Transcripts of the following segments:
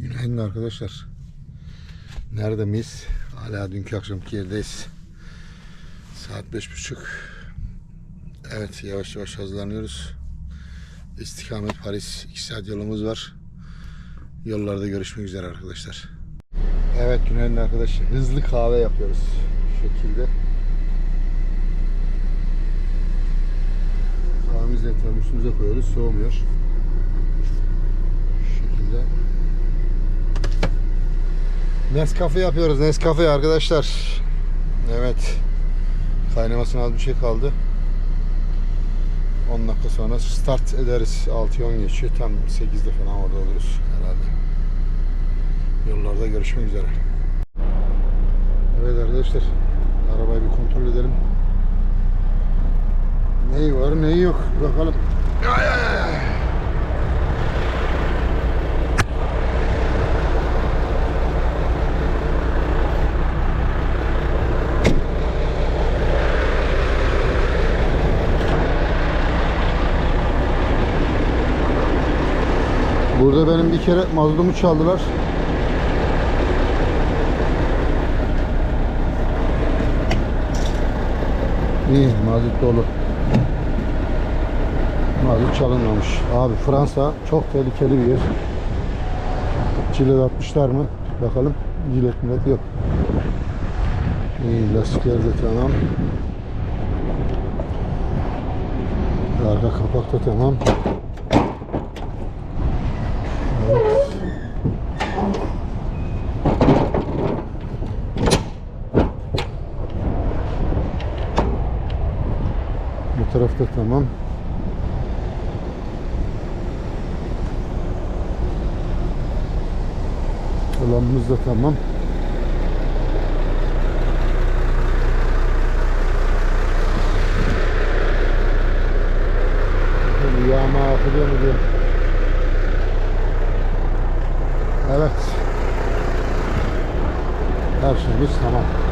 Günaydın arkadaşlar. Nerede miyiz? Hala dünkü akşamki yerdeyiz. Saat beş buçuk. Evet yavaş yavaş hazırlanıyoruz. İstikamet Paris 2 saat yolumuz var. Yollarda görüşmek üzere arkadaşlar. Evet günaydın arkadaşlar. Hızlı kahve yapıyoruz. Şu şekilde. Kahvemizi de termosumuza koyuyoruz. Soğumuyor. Şu şekilde. Nescafe yapıyoruz. Nescafe arkadaşlar. Evet. Kaynamasına az bir şey kaldı. 10 dakika sonra start ederiz. 6'ya 10 geçiyor. Tam 8'de falan orada oluruz herhalde. Yollarda görüşmek üzere. Evet arkadaşlar. Arabayı bir kontrol edelim. Neyi var neyi yok. Bakalım. Ay, ay, ay. Burada benim bir kere mazlumu çaldılar. İyi mazlut dolu. Mazlut çalınmamış. Abi Fransa çok tehlikeli bir yer. Cilet atmışlar mı? Bakalım. Cilet millet yok. İyi lastikler de tamam. Arka kapak da tamam. Bu tarafta tamam. Alanımız da tamam. Yağma akılıyor mu diye. Evet. Her şeyimiz tamam.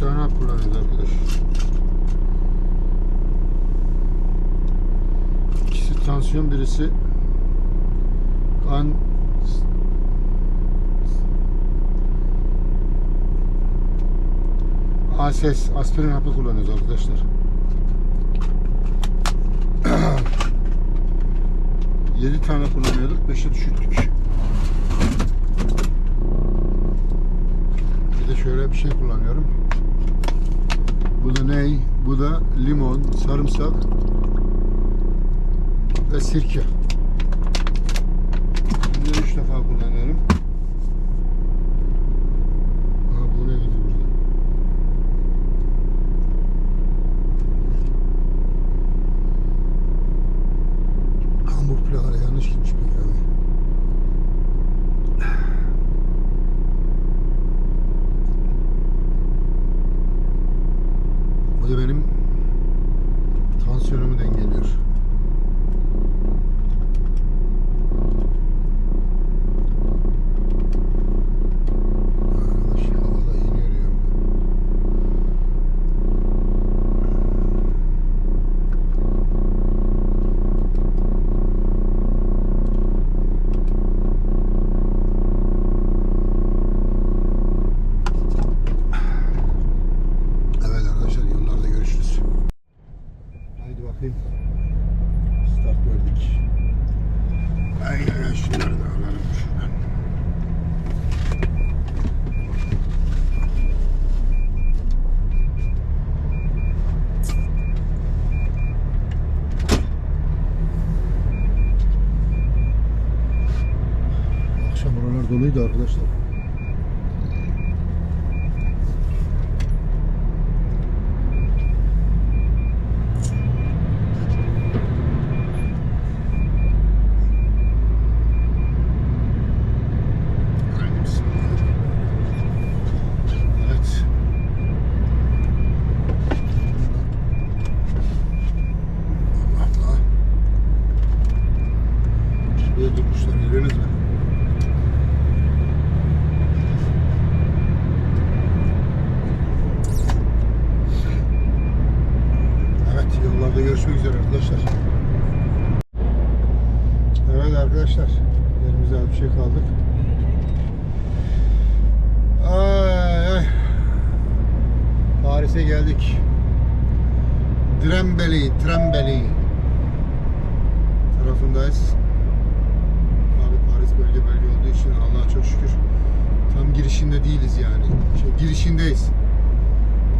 Tane hap kullanıyoruz arkadaş. İkisi tansiyon, birisi kan ASES, aspirin hapı kullanıyoruz arkadaşlar. Yedi tane kullanıyorduk, beşe düşürttük. Bir de şöyle bir şey kullanıyorum. Bu da ney? Bu da limon, sarımsak ve sirke. Bunları üç defa kullanıyorum. Arkadaşlar elimizde bir şey kaldık. Ay ay. Paris'e geldik. Drembeli, Trembeli tarafındayız. Abi Paris bölge bölge olduğu için Allah'a çok şükür tam girişinde değiliz yani. Şey, girişindeyiz.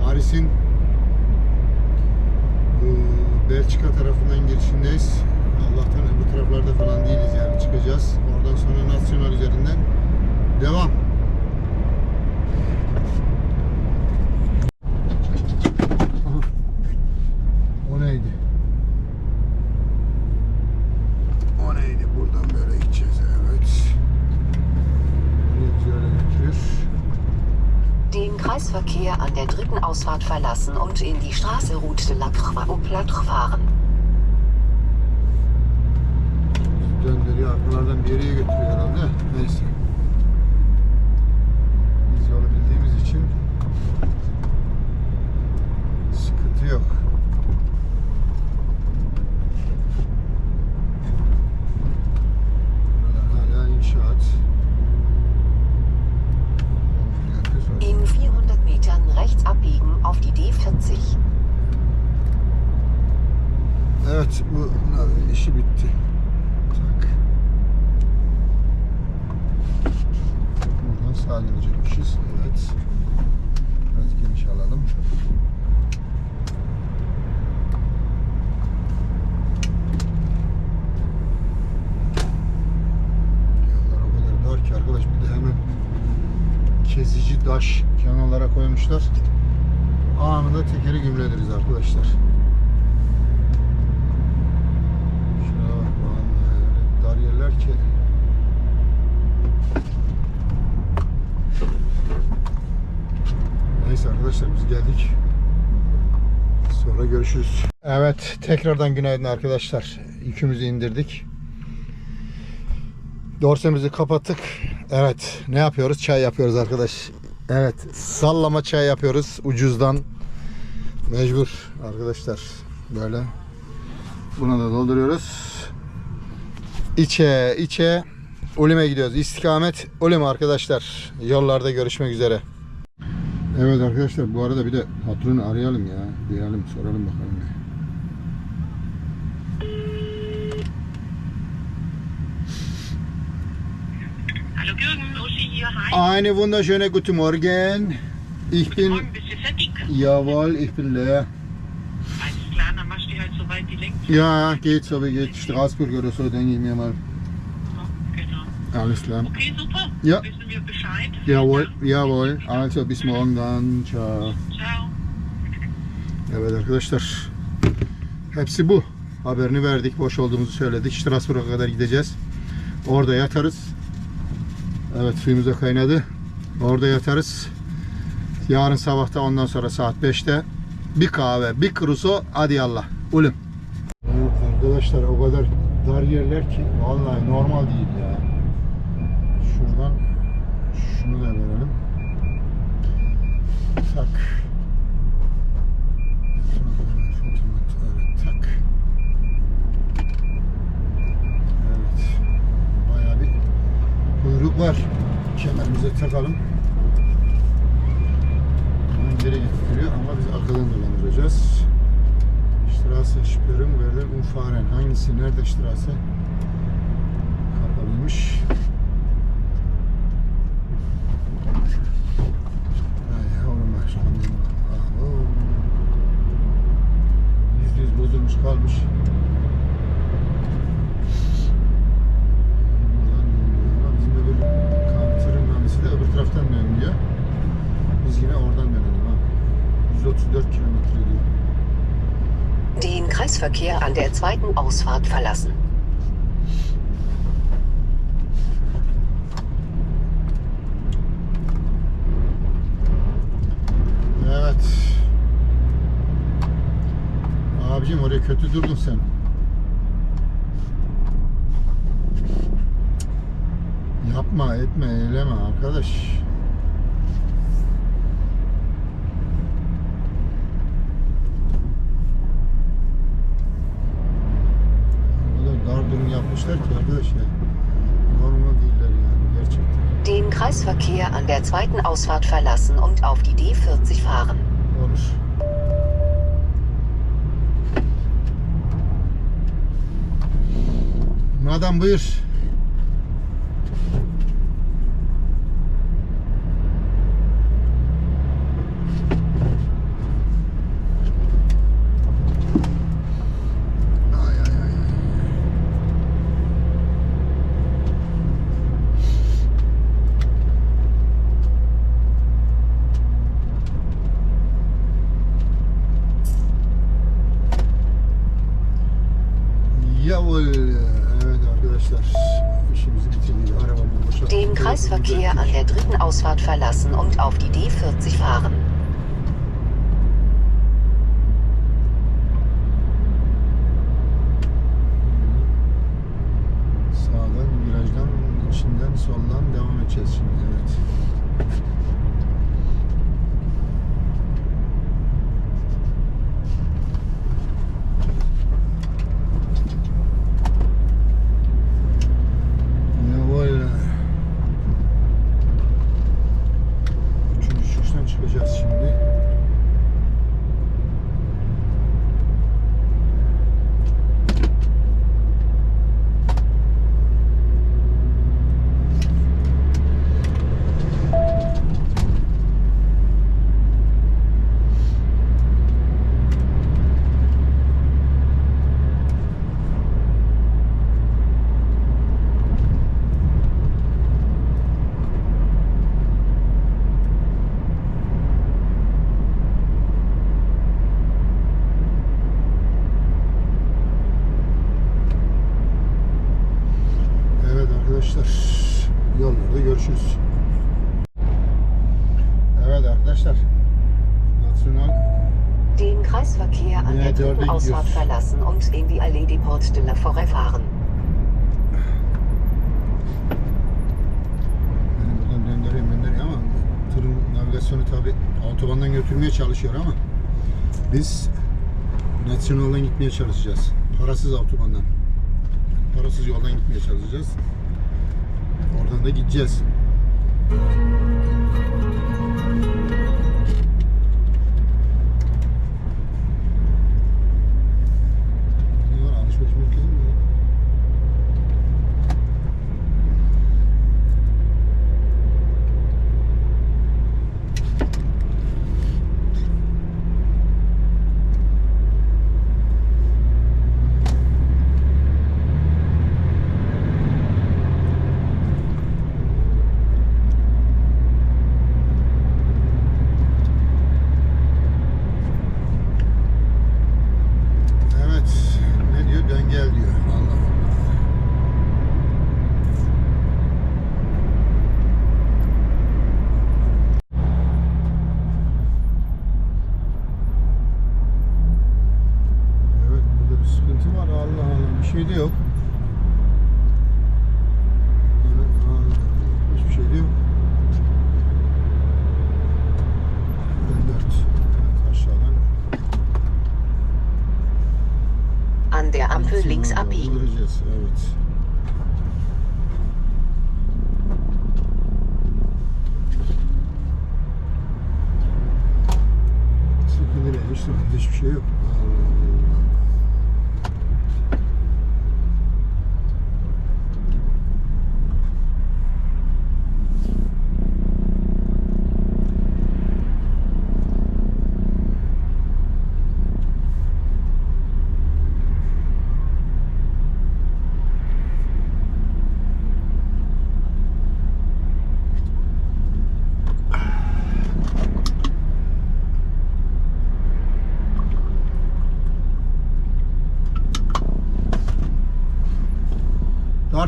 Paris'in Belçika tarafından girişindeyiz. Allah'tan bu taraflarda falan değiliz yani çıkacağız. Oradan sonra Nasyonal üzerinden devam. Aha. O neydi? O neydi? Buradan böyle gideceğiz evet. Buraya bizi öyle götürür. Den Kreisverkehr an der dritten Ausfahrt verlassen und in die Straße Route de la Croix au Plâtre fahren. Arkalardan bir yere götürüyor herhalde. Neyse. Biz yolu bildiğimiz için sıkıntı yok. Buralar hala inşaat. In 400 Metern rechts abbiegen auf die D40. Evet bu işi bitti. Tak. Sağa dönecekmişiz. Evet. Biraz geniş alalım. Yollar o kadar dar ki arkadaş bir de hemen kezici taş kenarlara koymuşlar. Anında tekeri gümlediriz arkadaşlar. Şuna bak vallahi öyle dar yerler ki. Neyse arkadaşlar biz geldik. Sonra görüşürüz. Evet tekrardan günaydın arkadaşlar. Yükümüzü indirdik. Dorsemizi kapattık. Evet ne yapıyoruz? Çay yapıyoruz arkadaş. Evet sallama çay yapıyoruz ucuzdan. Mecbur arkadaşlar böyle. Buna da dolduruyoruz. İçe içe Ulim'e gidiyoruz. İstikamet Ulim arkadaşlar. Yollarda görüşmek üzere. Evet arkadaşlar bu arada bir de patronu arayalım ya. Diyelim soralım bakalım. Hallo Jürgen, Uschi hier, hi. Eine wunderschöne guten Morgen. Ich bin Morgen bist du fertig? jawohl, ich bin leer. Alles klar, dann machst du die halt so weit die Länge. Ja, geht so wie geht. Straßburg oder so, denke ich mir mal. Genau. Alles klar. Okay, super. Ja. Wissen wir Bescheid. Jawohl, jawohl. Also bis morgen dann. Ciao. Ciao. Evet arkadaşlar. Hepsi bu. Haberini verdik. Boş olduğumuzu söyledik. Strasbourg'a kadar gideceğiz. Orada yatarız. Evet suyumuz da kaynadı. Orada yatarız. Yarın sabahta ondan sonra saat 5'te bir kahve, bir kruso hadi Allah. Ulum. Evet arkadaşlar o kadar dar yerler ki vallahi normal değil ya. Şunu da verelim. Tak. Tak. Evet. Bayağı bir kuyruk var. Kemerimize takalım. Hemen geri getiriyor ama biz arkadan dolandıracağız. Straße Spürung Werder Umfahren. Hangisi? Nerede Straße? Kapalıymış. zweiten Ausfahrt verlassen. Evet. Abicim oraya kötü durdun sen. Yapma etme eyleme arkadaş. Verkehr an der zweiten Ausfahrt verlassen und auf die D40 fahren. Und Madame быш Verkehrsverkehr an der dritten Ausfahrt verlassen und auf die D40 fahren. Sağdan, virajdan, içinden, soldan devam edeceğiz şimdi. Evet. çalışıyor ama biz nasyonaldan gitmeye çalışacağız. Parasız otobandan. Parasız yoldan gitmeye çalışacağız. Oradan da gideceğiz.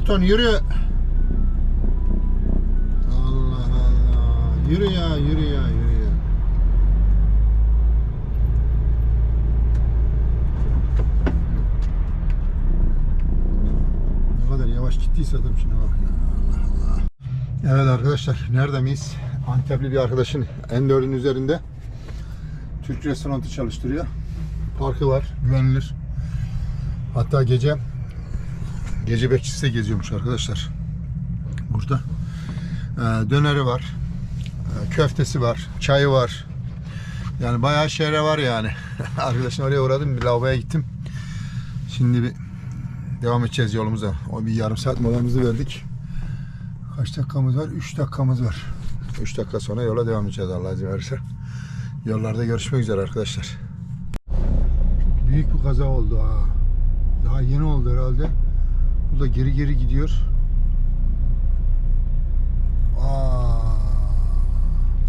Newton yürü. Allah Allah. Yürü ya yürü ya yürü ya. Ne kadar yavaş gittiyse adam şuna bak ya. Allah Allah. Evet arkadaşlar nerede miyiz? Antepli bir arkadaşın N4'ün üzerinde Türk restoranı çalıştırıyor. Parkı var, güvenilir. Hatta gece gece bekçisi de geziyormuş arkadaşlar. Burada. Ee, döneri var. Ee, köftesi var. Çayı var. Yani bayağı şehre var yani. Arkadaşım oraya uğradım. Bir lavaboya gittim. Şimdi bir devam edeceğiz yolumuza. O bir yarım saat molamızı verdik. Kaç dakikamız var? 3 dakikamız var. 3 dakika sonra yola devam edeceğiz Allah izin verirse. Yollarda görüşmek üzere arkadaşlar. Büyük bir kaza oldu ha. Daha yeni oldu herhalde. Da geri geri gidiyor. Aa,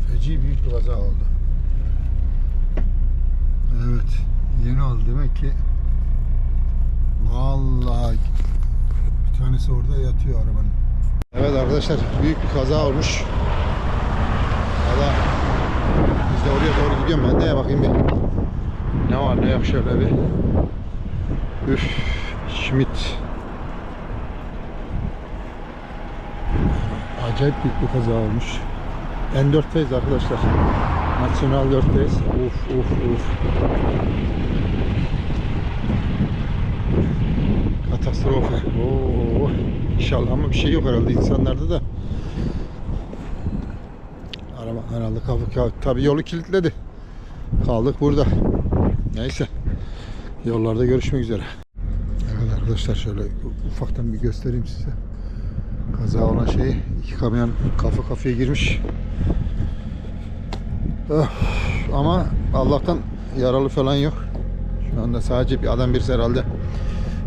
feci büyük bir kaza oldu. Evet, yeni oldu demek ki. Vallahi bir tanesi orada yatıyor arabanın. Evet arkadaşlar, büyük bir kaza olmuş. Valla biz de oraya doğru gidiyorum ben de bakayım bir. Ne var ne yok şöyle bir. Üf, Schmidt. Acayip büyük bir kaza olmuş. N4'teyiz arkadaşlar. Nasyonal 4'teyiz. Uf uf uf. Katastrofe. Oo. İnşallah ama bir şey yok herhalde insanlarda da. Araba herhalde kapı tabii yolu kilitledi. Kaldık burada. Neyse. Yollarda görüşmek üzere. Evet arkadaşlar şöyle ufaktan bir göstereyim size. Kaza olan şey iki kamyon kafa kafaya girmiş. Öf, ama Allah'tan yaralı falan yok. Şu anda sadece bir adam birisi herhalde.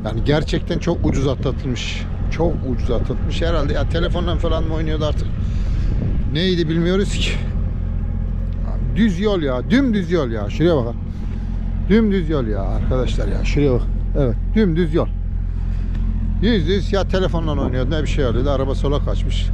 Yani gerçekten çok ucuz atlatılmış. Çok ucuz atlatılmış herhalde. Ya telefonla falan mı oynuyordu artık? Neydi bilmiyoruz ki. Düz yol ya. Dümdüz yol ya. Şuraya bakın. Dümdüz yol ya arkadaşlar ya. Şuraya bak. Evet. Dümdüz yol. Yüz yüz ya telefonla oynuyordu ne bir şey oluyordu. Araba sola kaçmış.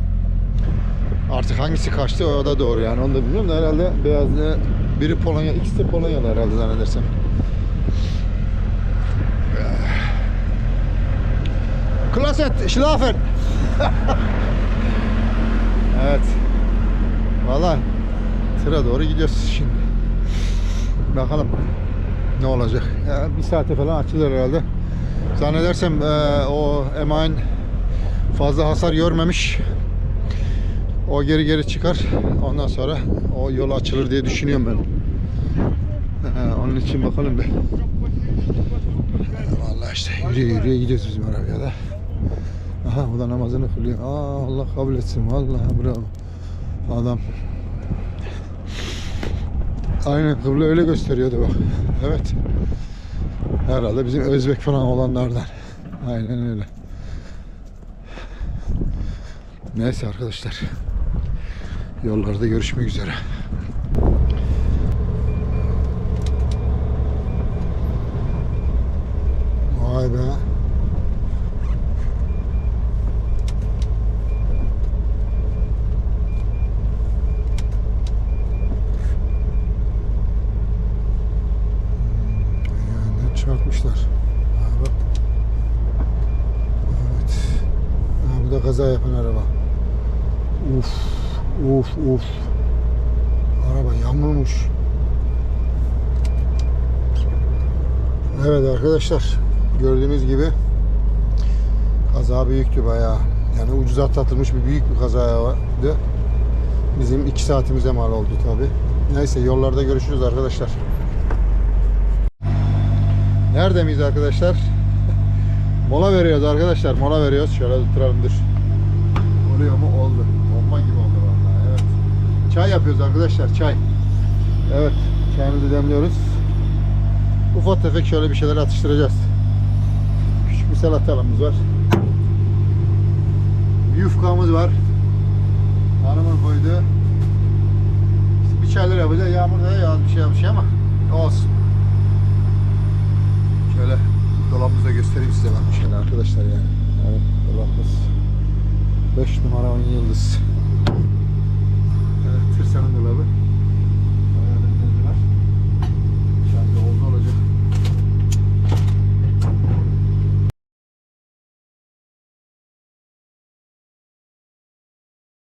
Artık hangisi kaçtı o da doğru yani onu da bilmiyorum da herhalde beyazlı biri Polonya ikisi de Polonyalı herhalde zannedersem. Klaset, Schlafen. evet. Valla tıra doğru gidiyoruz şimdi. Bakalım ne olacak. Ya, bir saate falan açılır herhalde. Zannedersem e, o emain fazla hasar görmemiş. O geri geri çıkar. Ondan sonra o yol açılır diye düşünüyorum ben. E, onun için bakalım bir. Vallahi işte yürüye yürüye gidiyoruz bizim arabaya da. Aha bu da namazını kılıyor. Aa, Allah kabul etsin. Vallahi bravo. Adam. Aynen kıble öyle gösteriyordu bak. Evet. Herhalde bizim Özbek falan olanlardan. Aynen öyle. Neyse arkadaşlar. Yollarda görüşmek üzere. Vay be. Yani çarpmışlar. Ha, bak. Evet. Kaza yapan araba. Uf, uf, uf. Araba yamulmuş. Evet arkadaşlar, gördüğünüz gibi kaza büyüktü bayağı. Yani ucuz atlatılmış bir büyük bir kazaydı. Bizim iki saatimize mal oldu tabi. Neyse yollarda görüşürüz arkadaşlar. Nerede miyiz arkadaşlar? Mola veriyoruz arkadaşlar. Mola veriyoruz. Şöyle oturalım dur. Oluyor mu? Oldu. Bomba gibi oldu vallahi. Evet. Çay yapıyoruz arkadaşlar. Çay. Evet. Çayımızı demliyoruz. Ufak tefek şöyle bir şeyler atıştıracağız. Küçük bir salatalımız var. Bir yufkamız var. Hanımın koydu. İşte bir çaylar yapacağız. Yağmur da yağdı bir şey yapmış ama olsun. Şöyle dolabımızı da göstereyim size ben şöyle arkadaşlar yani. Evet dolabımız. 5 numara 10 yıldız. Evet, tırsanın dolabı.